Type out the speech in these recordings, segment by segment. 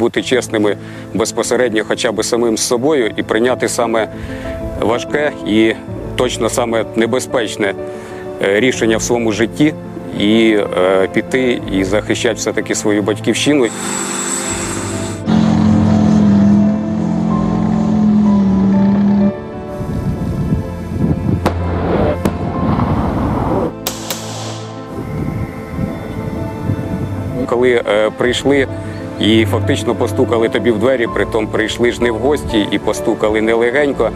бути чесними безпосередньо, хоча б самим з собою, і прийняти саме важке і точно саме небезпечне е, рішення в своєму житті і е, піти і захищати все-таки свою батьківщину. Коли е, прийшли і фактично постукали тобі в двері, притом прийшли ж не в гості і постукали не легенько,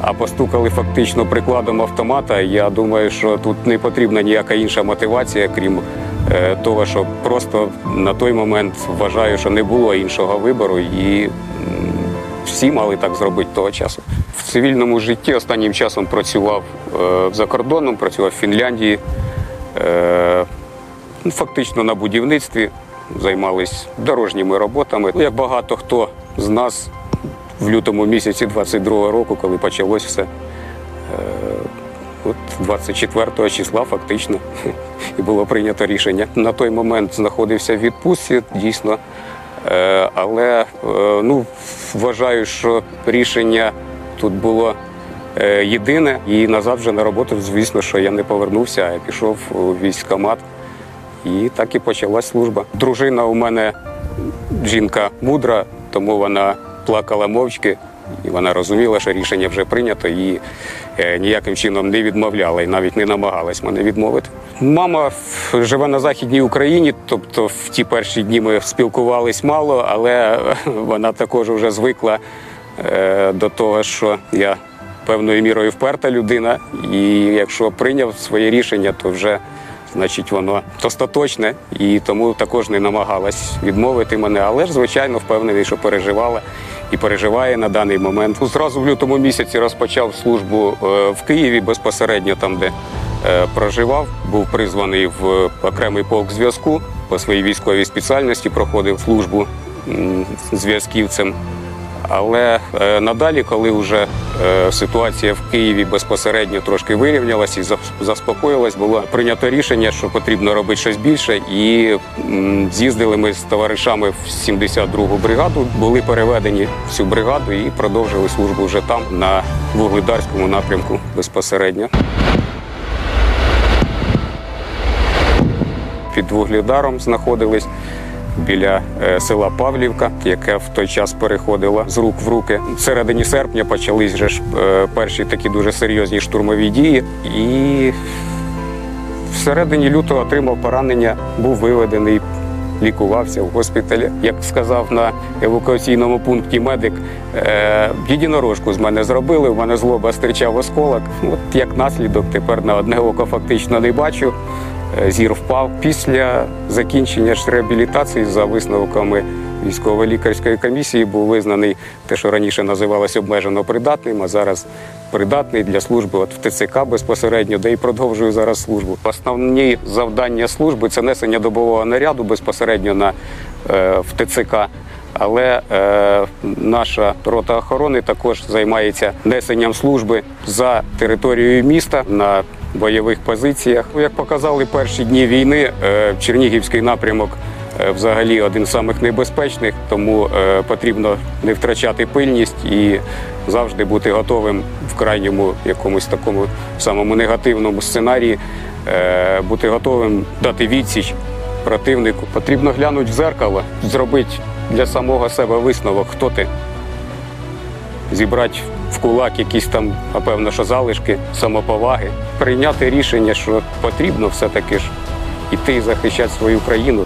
а постукали фактично прикладом автомата. Я думаю, що тут не потрібна ніяка інша мотивація, крім е, того, що просто на той момент вважаю, що не було іншого вибору, і всі мали так зробити того часу. В цивільному житті останнім часом працював е, за кордоном, працював в Фінляндії. Е, Ну, Фактично на будівництві займались дорожніми роботами. Ну, Як багато хто з нас в лютому місяці 22-го року, коли почалось все, е, от 24 числа фактично і було прийнято рішення. На той момент знаходився в відпустці, дійсно. Е, Але е, ну, вважаю, що рішення тут було єдине, і назад вже на роботу, звісно, що я не повернувся, а я пішов у військкомат. І так і почалась служба. Дружина у мене жінка мудра, тому вона плакала мовчки, і вона розуміла, що рішення вже прийнято, і е, ніяким чином не відмовляла і навіть не намагалась мене відмовити. Мама живе на Західній Україні, тобто в ті перші дні ми спілкувались мало, але вона також вже звикла е, до того, що я певною мірою вперта людина, і якщо прийняв своє рішення, то вже значить воно остаточне, і тому також не намагалась відмовити мене. Але ж, звичайно, впевнений, що переживала і переживає на даний момент. Ну, Зразу в лютому місяці розпочав службу е, в Києві безпосередньо там, де е, проживав. Був призваний в окремий полк зв'язку по своїй військовій спеціальності, проходив службу зв'язківцем. Але е, надалі, коли вже ситуація в Києві безпосередньо трошки вирівнялась і заспокоїлась, було прийнято рішення, що потрібно робити щось більше. І з'їздили ми з товаришами в 72-гу бригаду, були переведені в цю бригаду і продовжили службу вже там, на вугледарському напрямку безпосередньо. Під Вугледаром знаходились біля е, села Павлівка, яке в той час переходило з рук в руки. В середині серпня почались вже ж е, перші такі дуже серйозні штурмові дії. І всередині лютого отримав поранення, був виведений. Лікувався в госпіталі. Як сказав на евакуаційному пункті медик, е, з мене зробили, в мене з лоба стирчав осколок. От як наслідок тепер на одне око фактично не бачу. Е, Зір впав. Після закінчення ж реабілітації за висновками військово-лікарської комісії був визнаний те, що раніше називалось обмежено придатним, а зараз придатний для служби от в ТЦК безпосередньо, де і продовжую зараз службу. Основні завдання служби це несення добового наряду безпосередньо на е, в ТЦК. Але е, наша рота охорони також займається несенням служби за територією міста на бойових позиціях. Як показали перші дні війни, е, Чернігівський напрямок е, взагалі один з самих небезпечних, тому е, потрібно не втрачати пильність і завжди бути готовим в крайньому якомусь такому самому негативному сценарії, бути готовим дати відсіч противнику. Потрібно глянути в зеркало, зробити для самого себе висновок, хто ти. Зібрати кулак якісь там, напевно, що залишки самоповаги, прийняти рішення, що потрібно все-таки ж іти захищати свою країну.